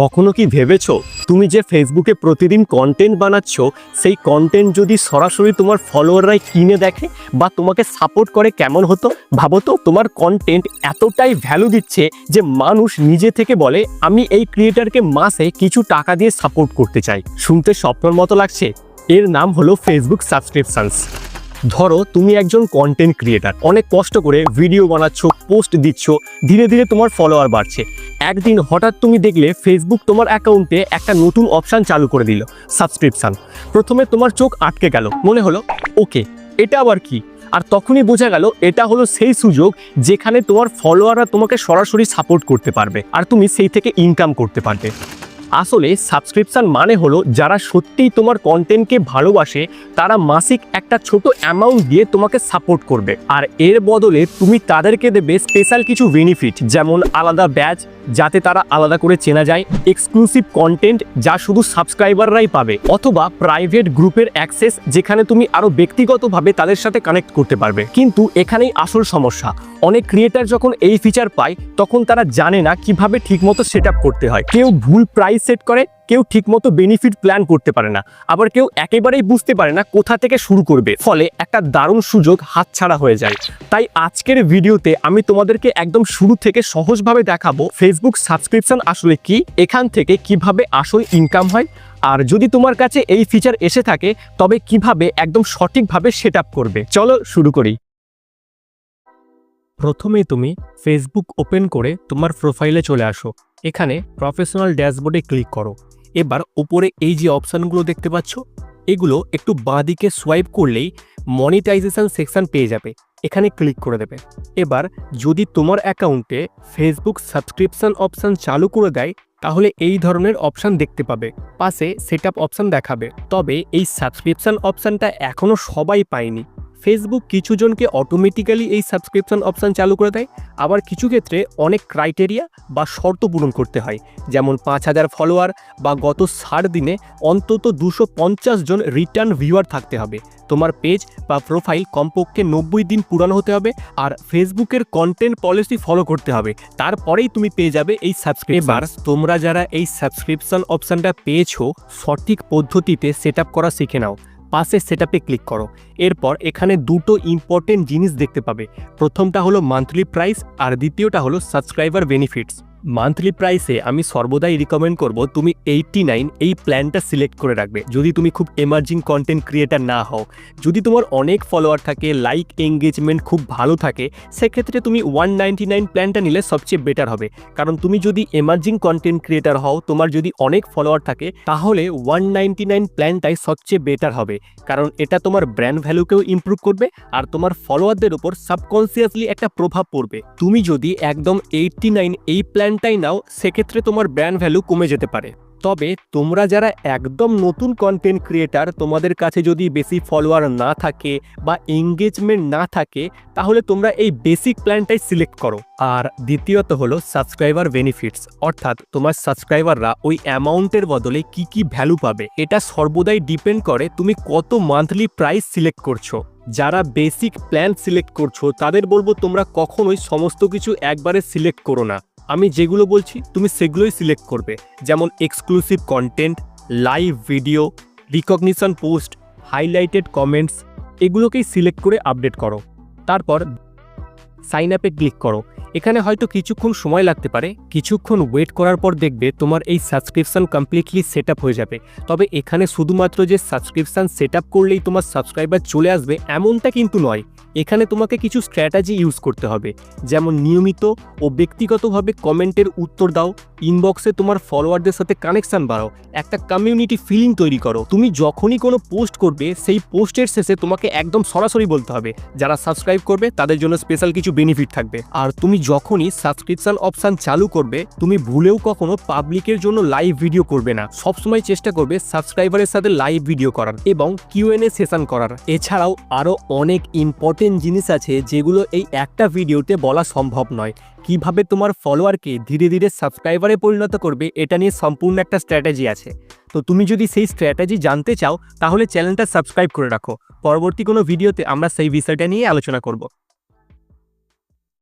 কখনো কি ভেবেছো? তুমি যে ফেসবুকে প্রতিদিন কন্টেন্ট বানাচ্ছ, সেই কন্টেন্ট যদি সরাসরি তোমার ফলোয়াররাই কিনে দেখে বা তোমাকে সাপোর্ট করে, কেমন হতো? ভাবো তো, তোমার কন্টেন্ট এতটাই ভ্যালু দিচ্ছে যে মানুষ নিজে থেকে বলে, আমি এই ক্রিয়েটারকে মাসে কিছু টাকা দিয়ে সাপোর্ট করতে চাই। শুনতে স্বপ্নর মতো লাগছে। এর নাম হলো ফেসবুক সাবস্ক্রিপশনস ধরো, তুমি একজন কন্টেন্ট ক্রিয়েটার অনেক কষ্ট করে ভিডিও বানাচ্ছ পোস্ট দিচ্ছ, ধীরে ধীরে তোমার ফলোয়ার বাড়ছে। একদিন হঠাৎ তুমি দেখলে ফেসবুক তোমার অ্যাকাউন্টে একটা নতুন অপশান চালু করে দিল সাবস্ক্রিপশান প্রথমে তোমার চোখ আটকে গেল, মনে হলো, ওকে, এটা আবার কি? আর তখনই বোঝা গেল, এটা হলো সেই সুযোগ যেখানে তোমার ফলোয়াররা তোমাকে সরাসরি সাপোর্ট করতে পারবে, আর তুমি সেই থেকে ইনকাম করতে পারবে। আসলে সাবস্ক্রিপশন মানে হলো যারা সত্যিই তোমার কন্টেন্টকে ভালোবাসে, তারা মাসিক একটা ছোট অ্যামাউন্ট দিয়ে তোমাকে সাপোর্ট করবে। আর এর বদলে তুমি তাদেরকে দেবে স্পেশাল কিছু বেনিফিট যেমন আলাদা ব্যাচ যাতে তারা আলাদা করে চেনা যায় এক্সক্লুসিভ কন্টেন্ট যা শুধু সাবস্ক্রাইবাররাই পাবে, অথবা প্রাইভেট গ্রুপের অ্যাক্সেস যেখানে তুমি আরও ব্যক্তিগতভাবে তাদের সাথে কানেক্ট করতে পারবে। কিন্তু এখানেই আসল সমস্যা অনেক ক্রিয়েটার যখন এই ফিচার পায়, তখন তারা জানে না কীভাবে ঠিকমতো সেট করতে হয়। কেউ ভুল প্রাইস সেট করে, কেউ ঠিকমতো বেনিফিট প্ল্যান করতে পারে না। আবার কেউ একেবারেই বুঝতে পারে না কোথা থেকে শুরু করবে। ফলে একটা দারুণ সুযোগ হাতছাড়া হয়ে যায়। তাই আজকের ভিডিওতে আমি তোমাদেরকে একদম শুরু থেকে সহজভাবে দেখাবো ফেসবুক সাবস্ক্রিপশন আসলে কি, এখান থেকে কীভাবে আসল ইনকাম হয়। আর যদি তোমার কাছে এই ফিচার এসে থাকে, তবে কীভাবে একদম সঠিকভাবে সেট করবে। চলো শুরু করি। প্রথমে তুমি ফেসবুক ওপেন করে তোমার প্রোফাইলে চলে আসো। এখানে প্রফেশনাল ড্যাশবোর্ডে ক্লিক করো। এবার উপরে এই যে অপশানগুলো দেখতে পাচ্ছ, এগুলো একটু বাঁ দিকে সোয়াইপ করলেই মনিটাইজেশন সেকশন পেয়ে যাবে। এখানে ক্লিক করে দেবে। এবার যদি তোমার অ্যাকাউন্টে ফেসবুক সাবস্ক্রিপশন অপশান চালু করে দেয়, তাহলে এই ধরনের অপশান দেখতে পাবে। পাশে সেট আপ অপশান দেখাবে। তবে এই সাবস্ক্রিপশন অপশানটা এখনও সবাই পায়নি। ফেসবুক কিছু জনকে অটোমেটিক্যালি এই সাবস্ক্রিপশন অপশান চালু করে দেয়। আবার কিছু ক্ষেত্রে অনেক ক্রাইটেরিয়া বা শর্ত পূরণ করতে হয়। যেমন পাঁচ হাজার ফলোয়ার বা গত ষাট দিনে অন্তত দুশো পঞ্চাশ জন রিটার্ন ভিউয়ার থাকতে হবে। তোমার পেজ বা প্রোফাইল কমপক্ষে নব্বই দিন পুরানো হতে হবে আর ফেসবুকের কন্টেন্ট পলিসি ফলো করতে হবে। তারপরেই তুমি পেয়ে যাবে এই সাবস্ক্রিপ এবার তোমরা যারা এই সাবস্ক্রিপশন অপশানটা পেয়েছ, সঠিক পদ্ধতিতে সেট করা শিখে নাও। পাশে সেটআপে ক্লিক করো। এরপর এখানে দুটো ইম্পর্টেন্ট জিনিস দেখতে পাবে। প্রথমটা হলো মান্থলি প্রাইস আর দ্বিতীয়টা হলো সাবস্ক্রাইবার বেনিফিটস মান্থলি প্রাইসে আমি সর্বদাই রিকমেন্ড করব তুমি এইটটি নাইন এই প্ল্যানটা সিলেক্ট করে রাখবে। যদি তুমি খুব এমার্জিং কন্টেন্ট ক্রিয়েটার না হও, যদি তোমার অনেক ফলোয়ার থাকে লাইক এঙ্গেজমেন্ট খুব ভালো থাকে, সেক্ষেত্রে তুমি ওয়ান নাইনটি নাইন প্ল্যানটা নিলে সবচেয়ে বেটার হবে। কারণ তুমি যদি এমার্জিং কন্টেন্ট ক্রিয়েটার হও, তোমার যদি অনেক ফলোয়ার থাকে, তাহলে ওয়ান নাইনটি নাইন প্ল্যানটাই সবচেয়ে বেটার হবে। কারণ এটা তোমার ব্র্যান্ড ভ্যালুকেও ইম্প্রুভ করবে আর তোমার ফলোয়ারদের উপর সাবকনসিয়াসলি একটা প্রভাব পড়বে। তুমি যদি একদম এইটটি নাইন এই প্ল্যানটাই নাও, সেক্ষেত্রে তোমার ব্র্যান্ড ভ্যালু কমে যেতে পারে। তবে তোমরা যারা একদম নতুন কন্টেন্ট ক্রিয়েটার তোমাদের কাছে যদি বেশি ফলোয়ার না থাকে বা এঙ্গেজমেন্ট না থাকে, তাহলে তোমরা এই বেসিক প্ল্যানটাই সিলেক্ট করো। আর দ্বিতীয়ত হলো সাবস্ক্রাইবার বেনিফিটস অর্থাৎ তোমার সাবস্ক্রাইবাররা ওই অ্যামাউন্টের বদলে কি কি ভ্যালু পাবে, এটা সর্বদাই ডিপেন্ড করে তুমি কত মান্থলি প্রাইস সিলেক্ট করছ। যারা বেসিক প্ল্যান সিলেক্ট করছ, তাদের বলব তোমরা কখনোই সমস্ত কিছু একবারে সিলেক্ট করো না। আমি যেগুলো বলছি, তুমি সেগুলোই সিলেক্ট করবে। যেমন exclusive content live video recognition post highlighted comments এগুলোকেই select করে আপডেট করো। তারপর সাইন আপে ক্লিক করো। এখানে হয়তো কিছুক্ষণ সময় লাগতে পারে। কিছুক্ষণ ওয়েট করার পর দেখবে তোমার এই সাবস্ক্রিপশন কমপ্লিটলি সেট হয়ে যাবে। তবে এখানে শুধুমাত্র যে সাবস্ক্রিপশান সেট করলেই তোমার সাবস্ক্রাইবার চলে আসবে এমনটা কিন্তু নয়। এখানে তোমাকে কিছু স্ট্র্যাটাজি ইউজ করতে হবে। যেমন নিয়মিত ও ব্যক্তিগতভাবে কমেন্টের উত্তর দাও। ইনবক্সে তোমার ফলোয়ারদের সাথে কানেকশান বাড়াও। একটা কমিউনিটি ফিলিং তৈরি করো। তুমি যখনই কোনো পোস্ট করবে, সেই পোস্টের শেষে তোমাকে একদম সরাসরি বলতে হবে। যারা সাবস্ক্রাইব করবে, তাদের জন্য স্পেশাল কিছু বেনিফিট থাকবে। আর তুমি যখনই সাবস্ক্রিপশন অপশান চালু করবে, তুমি ভুলেও কখনো পাবলিকের জন্য লাইভ ভিডিও করবে না। সবসময় চেষ্টা করবে সাবস্ক্রাইবারের সাথে লাইভ ভিডিও করার এবং কিউএনএ সেশন করার। এছাড়াও আরও অনেক ইম্পর্টেন্ট জিনিস আছে যেগুলো এই একটা ভিডিওতে বলা সম্ভব নয়। কীভাবে তোমার ফলোয়ারকে ধীরে ধীরে সাবস্ক্রাইবারে পরিণত করবে, এটা নিয়ে সম্পূর্ণ একটা স্ট্র্যাটেজি আছে। তো তুমি যদি সেই স্ট্র্যাটেজি জানতে চাও, তাহলে চ্যানেলটা সাবস্ক্রাইব করে রাখো। পরবর্তী কোনো ভিডিওতে আমরা সেই বিষয়টা নিয়ে আলোচনা করব।